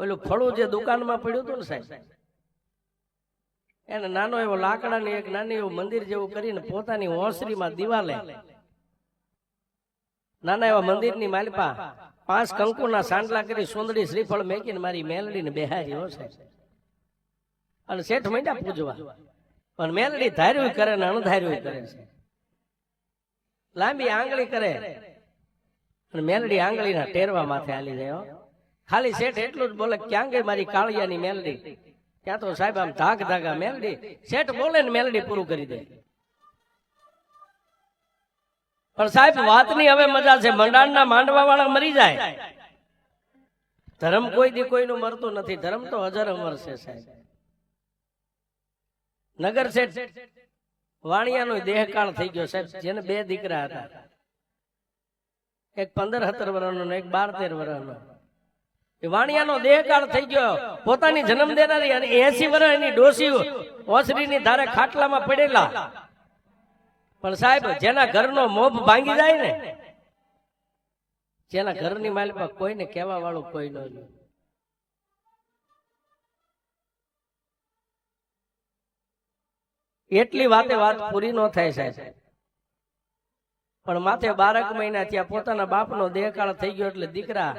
ઓલું ફળું જે દુકાનમાં પડ્યું હતું ને સાહેબ? એને નાનો એવો લાકડાની એક નાની એવું મંદિર જેવું કરીને પોતાની ઓસરીમાં દિવાલે નાના એવા મંદિરની માલપા પાંચ કંકુના સાંડલા કરી સુંદરી શ્રીફળ મેકીને મારી મેલડીને બેહારી, હો સાહેબ. અને શેઠ મહિના પૂજવા. પણ મેલડી ધાર્યું કરે ને અણધાર્યું કરે છે. લાંબી આંગળી કરે. અને મેલડી આંગળીના ટેરવા માથે આલી જાય. ખાલી શેઠ એટલું જ બોલે ક્યાં ગઈ મારી કાળિયાની મેલડી? ત્યાં તો સાહેબ આમ ધાક ધાગા મેલડી? શેઠ બોલે ને મેલડી પૂરું કરી દે. પણ સાહેબ, વાતની હવે મજા છે. મંડાણના માંડવા વાળા મરી જાય. ધર્મ કોઈ દી કોઈનું મરતું નથી. ધર્મ તો હજાર અમર છે સાહેબ. નગર શેઠ, વાણિયાનો દેહકાળ થઈ ગયો સાહેબ. જેને બે દીકરા હતા. એક પંદર સત્તર વર્ષનો એક બાર તેર વર્ષનો વાણિયાનો દેહકાળ થઈ ગયો. પોતાની જન્મ દેનારી અને એસી વર્ષની ડોસી ઓસરીની ધારે ખાટલામાં પડેલા. પણ સાહેબ જેના ઘરનો મોભ ભાંગી જાય ને જેના ઘરની માલિકા કોઈને કહેવા વાળું કોઈ ન. એટલી વાતે વાત પૂરી ન થાય સાહેબ. પણ માથે બારક મહિના ત્યાં પોતાના બાપનો દેહકાળ થઈ ગયો એટલે દીકરા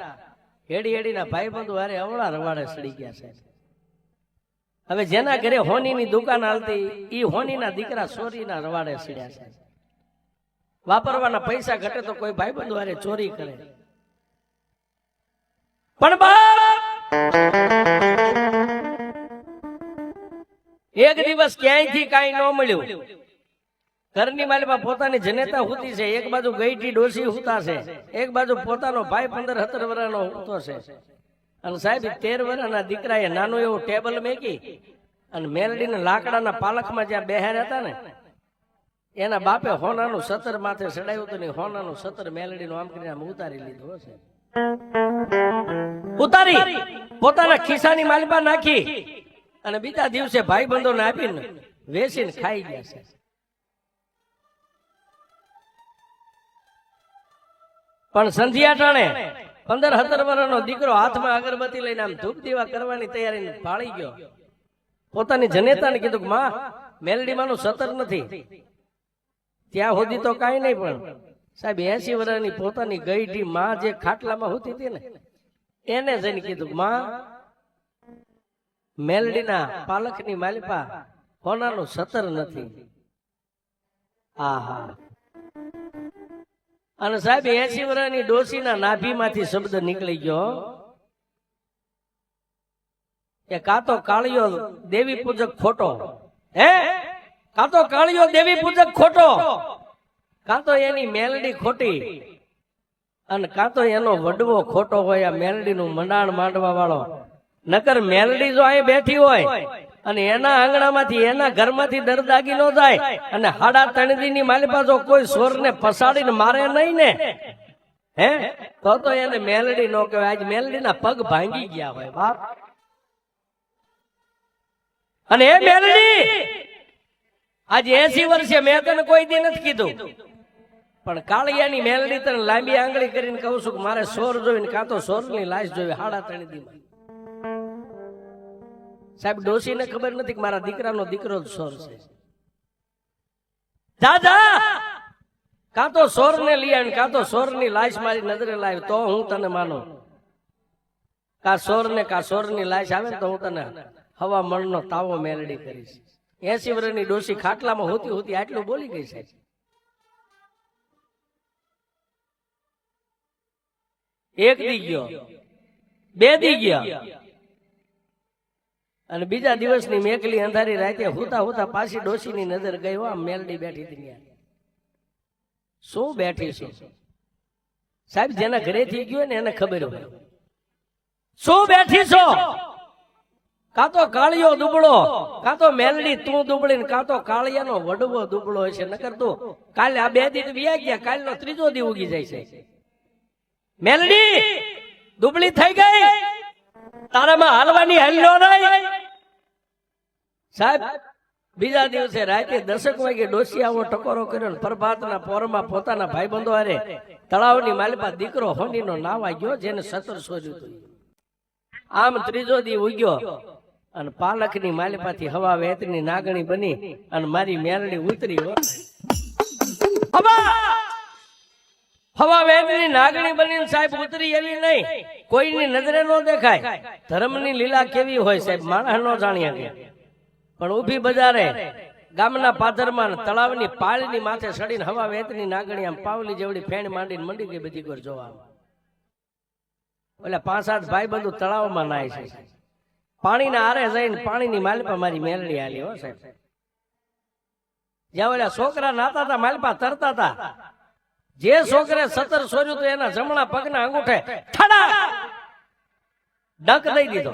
હેડી હેડીના ભાઈબંધુ હારે અવળા રવાડે સડી ગયા છે. હવે જેના ઘરે હોનીની દુકાન હાલતી, ઈ હોનીના દીકરા સોરીના રવાડે સડ્યા છે. વાપરવાના પૈસા ઘટે તો કોઈ ભાઈ બંધુ હારે ચોરી કરે. પણ એક દિવસ ક્યાંયથી કાંઈ ન મળ્યું. ઘરની માલિકા પોતાની જનેતા હુતી છે, એક બાજુ ગઈટી ડોસી હુતા છે, એક બાજુ પોતાનો ભાઈ પંદર સત્તર વર્ષનો હુતો છે. અને સાહેબ તેર વર્ષના દીકરાએ નાનું એવું ટેબલ મેકી અને મેલડીને લાકડાના પાલખમાં જ્યાં બેહાર્યા હતા ને, એના બાપે હોનાનું સતર માથે ચડાવ્યું હતું ને હોનાનું સતર મેલડીનું આમ કરીને આમ ઉતારી લીધું હશે. ઉતારી! પોતાના ખિસ્સાની માલિપા નાખી અને બીજા દિવસે ભાઈ બંધોને આપીને વેચીને ખાઈ ગયા છે. પણ સંધ્યા ટાણે પંદર સત્તર વર્ષનો દીકરો હાથમાં અગરબત્તી લઈને આમ ધૂપ દીવા કરવાની તૈયારી ફાળી ગયો. પોતાની જનેતાને કીધું કે, માં, મેલડીમાંનું સતર નથી. ત્યાં સુધી તો કાંઈ નહીં પણ સાહેબ એસી વર્ષની પોતાની ગઈઢી માં જે ખાટલામાં હોતી હતી ને, એને જઈને કીધું માં, મેલડીના પાલકની માલિપા કોનાનું સતર નથી. આહા. અને સાહેબ, એસી વર્ષની ડોસીના નાભીમાંથી શબ્દ નીકળી ગયો. કે કાતો કાળિયો દેવી પૂજક ખોટો. હે? કાતો કાળિયો દેવી પૂજક ખોટો? કાં તો એની મેલડી ખોટી? અને કાતો એનો વડવો ખોટો હોય, આ મેલડીનું મંડાણ માંડવા વાળો. નકર મેલડી જો અહીં બેઠી હોય અને એના આંગણામાંથી, એના ઘરમાંથી દરદાગી નો જાય. અને હાડા તણદી ની માલિપા જો કોઈ સોરને પસાડીને મારે નહીં ને. હે? તો તો એને મેલડી નો કહેવાય. આજ મેલડીના પગ ભાંગી ગયા હોય, બાપ. અને એ મેલડી, આજે એસી વર્ષે મેં તને કોઈ દી નથી કીધું. પણ કાળિયાની મેલડી તને લાંબી આંગળી કરીને કહું છું કે મારે સોર જોઈને કાં તો સોરની લાશ જોવી હાડા તણદીમાં સાહેબ ડોશીને ખબર નથી કે મારા દીકરાનો દીકરો જ સોર છે. જા કાં તો સોર ને લઈ આવીને કાં તો સોરની લાશ મારી નજરે લાવી તો હું તને માનું. કા સોર ને કા સોરની લાશ આવે તો હું તને હવા મણનો તાવો મેલડી કરીશ. એસી વર્ષની ડોશી ખાટલામાં હોતી હોતી આટલું બોલી ગઈ છે. એક દી ગયો બે દી ગયા. અને બીજા દિવસની મેકલી અંધારી રાતે હુતા હુતા પાછી ડોસીની નજર ગઈ હો મેલડી બેઠી હતી ત્યાં. શું બેઠી છે? સાહેબ, જેના ઘરેથી ગયો ને એને ખબર હોય. શું બેઠી છો? કાં તો કાળિયો દુબળો, કાં તો મેલડી તું દુબળી ને કાં તો કાળિયાનો વડવો દુબળો છે નકર તું કાલે આ બે દી વ્યા ગયા, કાલનો ત્રીજો દી ઉગી જાય છે. મેલડી, દુબળી થઈ ગઈ? તારામાં હાલવાની હલ્યો નહીં. સાહેબ, બીજા દિવસે રાતે દસક વાગે ડોસી આવો ટકોરો કર્યો પ્રભાતના પોરમાં પોતાના ભાઈબંધો હારે તળાવની માલિપા દીકરો હોનીનો નાવા ગયો જેને સતર સોજ્યું હતું. આમ ત્રીજો દી ઉગ્યો અને પાલકની માલિપાથી હવા વેતની નાગણી બની અને મારી મેરડી ઉતરી. હવા! વેદની નાગણી બનીને સાહેબ ઉતરી એવી નહીં. કોઈની નજરે ન દેખાય. ધર્મની લીલા કેવી હોય સાહેબ? માણસ ન જાણ્યા પણ ઊભી બજારે ગામના પાદરમાં તળાવની પાળની માથે સડીને હવા વેતની નાગણી આમ પાવલી જેવડી ફેણ માંડીને મંડી ગઈ બધી ઘર જોવા. એટલે પાંચ સાત ભાઈ બધું તળાવમાં નાય છે. પાણીના આરે જઈને પાણીની માલપા મારી મેલડી આલી, હો સાહેબ. જ્યાં ઓલા છોકરા નાતા હતા માલપા તરતા હતા જે છોકરે સતર સોર્યું તો એના જમણા પગના અંગૂઠે ઠડા ડંક દઈ દીધો.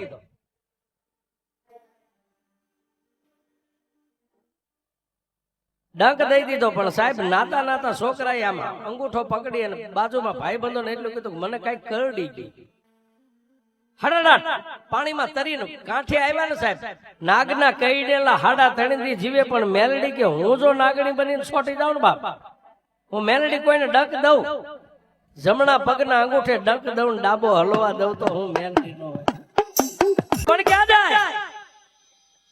ડંક દઈ દીધો, પણ સાહેબ, નાતા નાતા છોકરાએ આમાં અંગૂઠો પકડી અને બાજુમાં ભાઈ બંધો ને એટલું કીધું મને કંઈક કરડી ગઈ હડાડાટ, પાણીમાં તરીને કાંઠે આવ્યા ને સાહેબ. નાગના કઈડેલા હાડા તણીથી જીવે, પણ મેલડી કે હું જો નાગણી બનીને છોટી જાઉં ને બાપ? હું મેલડી કોઈને ડંક દઉં? જમણા પગના અંગૂઠે ડંક દઉં ડાબો હલવા દઉં તો હું મેલડી નો પણ ક્યાં જાય?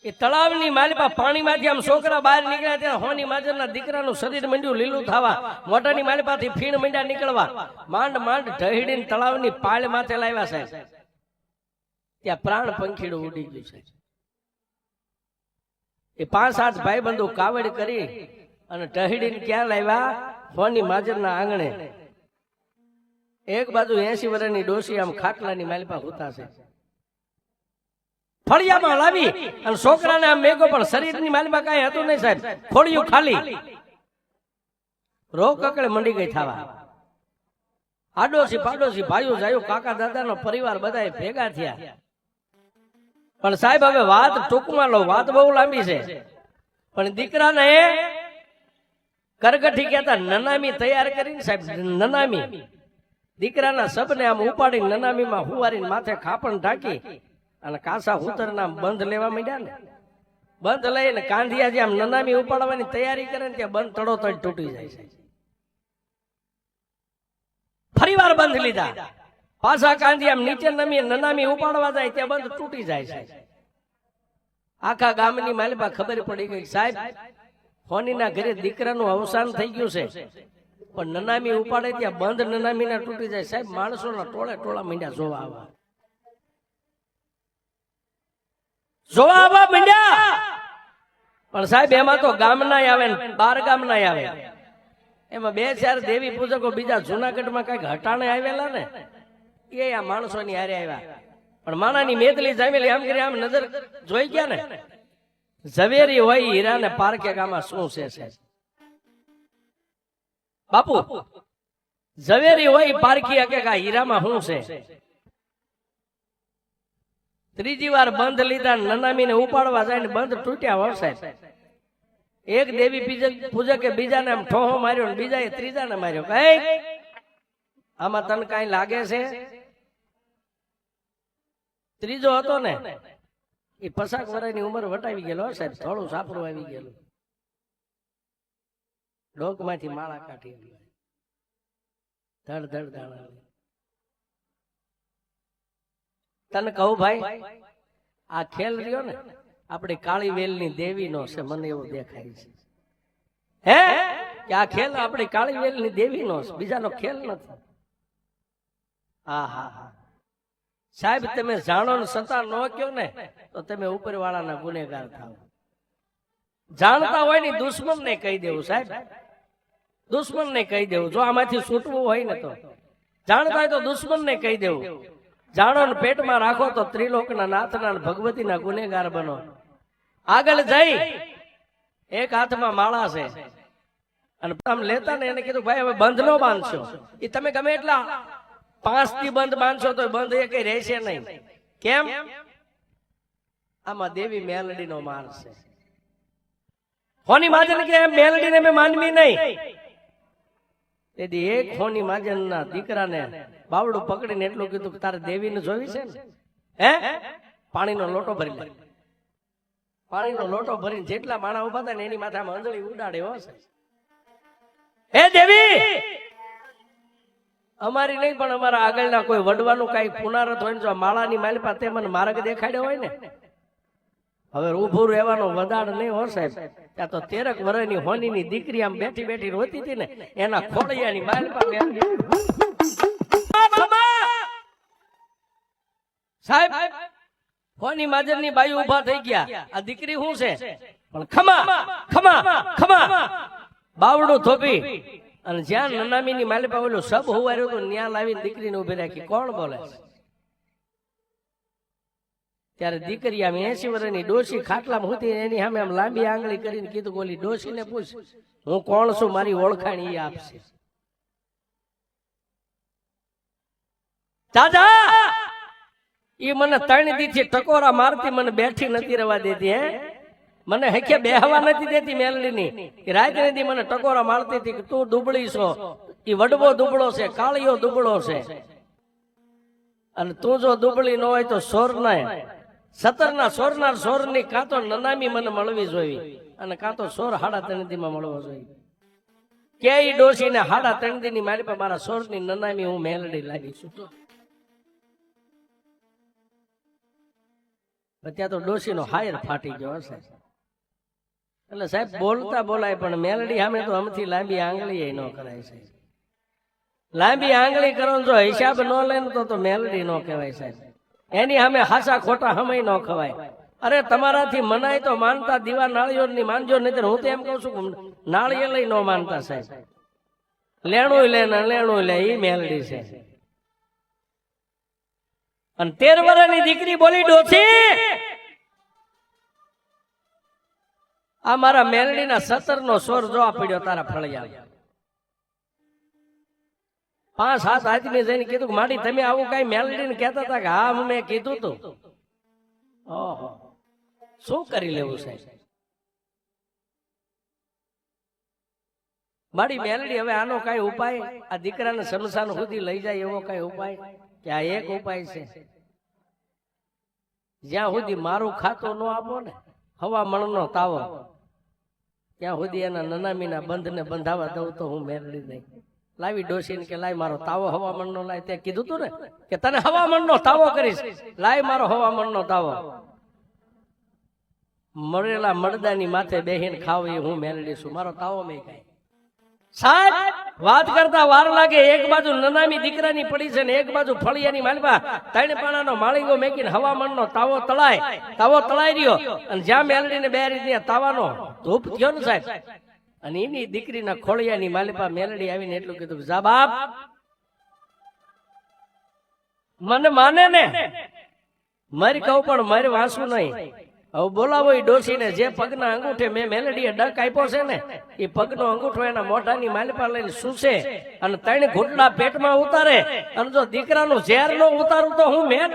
એ તળાવની માલિપા પાણીમાંથી આમ છોકરા બહાર નીકળ્યા ત્યાં હોની માજરના દીકરાનું શરીર મંડ્યું લીલું થવા મોટાની માલિપાથી ફીણ મંડ્યા નીકળવા. માંડ માંડ ઢહીડીને તળાવની પાળ માથે લાવ્યા સાહેબ. ત્યાં પ્રાણ પંખીડું ઉડી ગયું છે. એ પાંચ સાત ભાઈ બંધુ કાવડ કરી અને ટહીડીને ક્યાં લાવ્યા? હોની માજરના આંગણે. એક બાજુ એસી વર્ષની ડોસી આમ ખાટલાની માલિપા હોતા છે. ફળિયામાં લાવી અને છોકરાને આમ મેઘો પણ શરીરની માલમાં કાંઈ હતું નહીં સાહેબ. ફોડિયું ખાલી. રોગ કકડે મંડી ગઈ થવા. આડોશી પાડોશી ભાઈઓ જાયો, કાકા દાદાનો પરિવાર બધા ભેગા થયા. પણ સાહેબ, હવે વાત ટૂંકમાં લો, વાત બહુ લાંબી છે. પણ દીકરાને કરગઠી કહેતા નનામી તૈયાર કરીને સાહેબ, નનામી. દીકરાના સબને આમ ઉપાડી નનામીમાં હુવારીને માથે ખાપણ ઢાંકી અને કાસા હુતરના બંધ લેવા માંડ્યા ને? બંધ લઈને કાંધિયા જે આમ નનામી ઉપાડવાની તૈયારી કરે ને ત્યાં બંધ તડો તડ તૂટી જાય છે. ફરી વાર બંધ લીધા. પાછા કાંધી આમ નીચે નમી નનામી ઉપાડવા જાય ત્યાં બંધ તૂટી જાય છે. આખા ગામની માલિબા ખબર પડી ગઈ સાહેબ ફોનીના ઘરે દીકરાનું અવસાન થઈ ગયું છે. પણ નનામી ઉપાડે ત્યાં બંધ નનામી ના તૂટી જાય. સાહેબ માણસોના ટોળે ટોળા મીંડા જોવા આવવા જોવા આવવા મંડ્યા. પણ સાહેબ, એમાં તો ગામના આવે ને બાર ગામના આવે. એમાં બે ચાર દેવી પૂજકો બીજા જુનાગઢમાં કંઈક હટાણે આવેલા ને. એ આ માણસોની હારે આવ્યા. પણ માણાની મેદલી જામેલી આમ કરી આમ નજર જોઈ ગયા ને. ઝવેરી હોય હીરા ને પારકે ગામાં શું છે સાહેબ? બાપુ, ઝવેરી હોય પારખી કા હીરામાં શું છે? ત્રીજી વાર બંધ લીધા, નનામીને ઉપાડવા જાય ને બંધ તૂટ્યા વરસાય એક દેવી પૂજક બીજાને આમ ઠોહો માર્યો ને બીજાએ ત્રીજાને માર્યો. કઈ? આમાં તને કઈ લાગે છે? ત્રીજો હતો ને, એ પસાક વર્ષની ઉંમર વટાવી ગયેલો સાહેબ, થોડું સાપડું આવી ગયેલું. ડોકમાંથી માળા કાઢી ધડ ધડ દાણા તને કહું ભાઈ, આ ખેલ રહ્યો ને, આપણી કાળી વેલની દેવીનો છે, મને એવું દેખાય છે. હે? કે આ ખેલ આપણી કાળી વેલની દેવીનો છે, બીજાનો ખેલ નથી. સાહેબ, તમે જાણો ને સતા ન કયો ને, તો તમે ઉપરવાળાના ગુનેગાર થાવ. જાણતા હોય ને દુશ્મન ને કહી દેવું, સાહેબ. દુશ્મન ને કહી દેવું, જો આમાંથી છૂટવું હોય ને તો. જાણતા હોય તો દુશ્મન ને કહી દેવું. જાણો પેટમાં રાખો તો ત્રિલોકના નાથના ભગવતીના ગુનેગાર બનો. આગળ જઈ. એક હાથમાં માળા છે. અને આમ લેતા ને એને કીધું, ભાઈ, હવે બંધ નો બાંધશો. એ તમે ગમે એટલા પાંચથી બંધ બાંધશો તો બંધ એ કઈ રહેશે નહીં. કેમ? આમાં દેવી મેલડી નો માર છે. હોની માજન કે મેલડી ને મેં માનવી નહીં. તેથી એક હોની માજન ના દીકરાને બાવડું પકડીને એટલું કીધું કે તારે દેવીને જોવી છે ને? હે? પાણીનો લોટો ભરી લે. પાણીનો લોટો ભરીને જેટલા માણા ઊભા થાય ને એની માથામાં અંજળી ઉડાડે હો હે દેવી? અમારી નહીં, પણ અમારા આગળના કોઈ વડવાનું કઈ પુનારત હોય ને જો માળાની માલપા તે મને માર્ગ દેખાડ્યો હોય ને? હવે ઊભું રહેવાનો વધાડ નહીં હો સાહેબ. ત્યાં તો તેરક વર્ષની હોનીની દીકરી આમ બેઠી બેઠી રોતી હતી ને, એના ખોડિયાની માલિપા સાહેબ માજરની બાઈ ઊભા થઈ ગયા. આ દીકરી શું છે? પણ ખમા ખમા ખમા. બાવડું થોપી અને જ્યાં નનામીની માલિપા ઓલું સબ હોવાર્યું તો ન્યા લાવીને દીકરીને ઊભી રાખી. કોણ બોલે? ત્યારે દીકરી આમ એસી વર્ષની ડોસી ખાટલામાં હતી એની સામે આમ લાંબી આંગળી કરીને કીધું બોલી ઓલી ડોશીને પૂછ, હું કોણ છું? મારી ઓળખાણ એ આપશે. દાદા! ઈ મને ત્રણ દીથી ટકોરા મારતી, મને બેઠી નથી રવા દેતી, હે? મને હેખે બેહવા નથી દેતી મેલડીની? રાત નથી મને ટકોરા મારતી હતી કે તું દુબળી છો. ઈ વડવો દુબળો છે, કાળિયો દુબળો છે. અને તું જો દુબળી ન હોય તો સોર ના સતરના સોરનાર સોરની કાં તો નનામી મને મળવી જોઈએ. અને કાં તો સોર હાડા ત્રણમાં મળવો જોઈએ. કે ડોસી ને હાડા ત્રણની મારી પાસે મારા સોરની નનામી હું મેલડી લાગી છું. ત્યાં તો ડોશીનો હાયર ફાટી ગયો હશે. એટલે સાહેબ બોલતા બોલાય પણ મેલડી સામે તો હમથી લાંબી આંગળી ન કરાય છે લાંબી આંગળી કરો જો હિસાબ ન લે ને તો તો મેલડી ન કહેવાય સાહેબ. એની સામે હાસા ખોટા સમય ન ખવાય. અરે તમારાથી મનાય તો માનતા દીવા નાળિયેરની માનજો નહીં હું તો એમ કહું છું કે નાળિયેર લઈ ન માનતા સાહેબ. લેણું લે ને લેણું લે એ મેલડી છે. અને તેર વર્ષની દીકરી બોલી ડોસી આ મારા મેલડીના સતર નો સ્વર જોવા પડ્યો, તારા ફળિયા પાંચ સાત આદમી જઈને કીધું માડી, તમે આવું કઈ મેલડીને કહેતા હતા કે, હા મેં કીધું તું. ઓહો. શું કરી લેવું સાહેબ? મારી મેલડી હવે આનો કઈ ઉપાય? આ દીકરાને શમશાન સુધી લઈ જાય એવો કઈ ઉપાય? કે આ એક ઉપાય છે? જ્યાં સુધી મારું ખાતું ન આપો ને હવા મણનો તાવો. ત્યાં સુધી એના નનામીના બંધને બંધાવા દઉં તો હું મેરડી નહીં લાવી ડોસીને કે, લાય, મારો તાવો હવામણનો લાય. તે કીધું તું ને કે, તને હવામણનો તાવો કરીશ. લાય, મારો હવામણનો તાવો. મરેલા મરદાની માથે બેહીને ખાવ હું મેળવી છું. મારો તાવો મેં કાંઈ સાહેબ, વાત કરતા વાર લાગે, એક બાજુ નનામી દીકરાની પડી છે ને એક બાજુ ફળિયાની માલવા ત્રણ પાણાનો માળીગો મેકીને હવામાનનો તાવો તળાય, તાવો તળાઈ રહ્યો. અને જ્યાં મેલડીને બે રીતે તાવાનો ધૂપ થયો ને સાહેબ, અને એની દીકરીના ખોળિયાની માલિપા મેલડી આવીને એટલું કીધું જા બાપ મને માને ને, મારી કહું પણ મારે વાંસું નહીં. હવે બોલાવો એ ડોસીને જે પગના અંગૂઠે મેં મેલડીએ ડક આપ્યો છે ને એ પગનો અંગૂઠો એના મોઢાની માલપા લઈને સૂસે અને ત્રણ ઘૂંટડા પેટમાં ઉતારે. અને જો દીકરાનું ઝેર નો ઉતારું તો હું મેં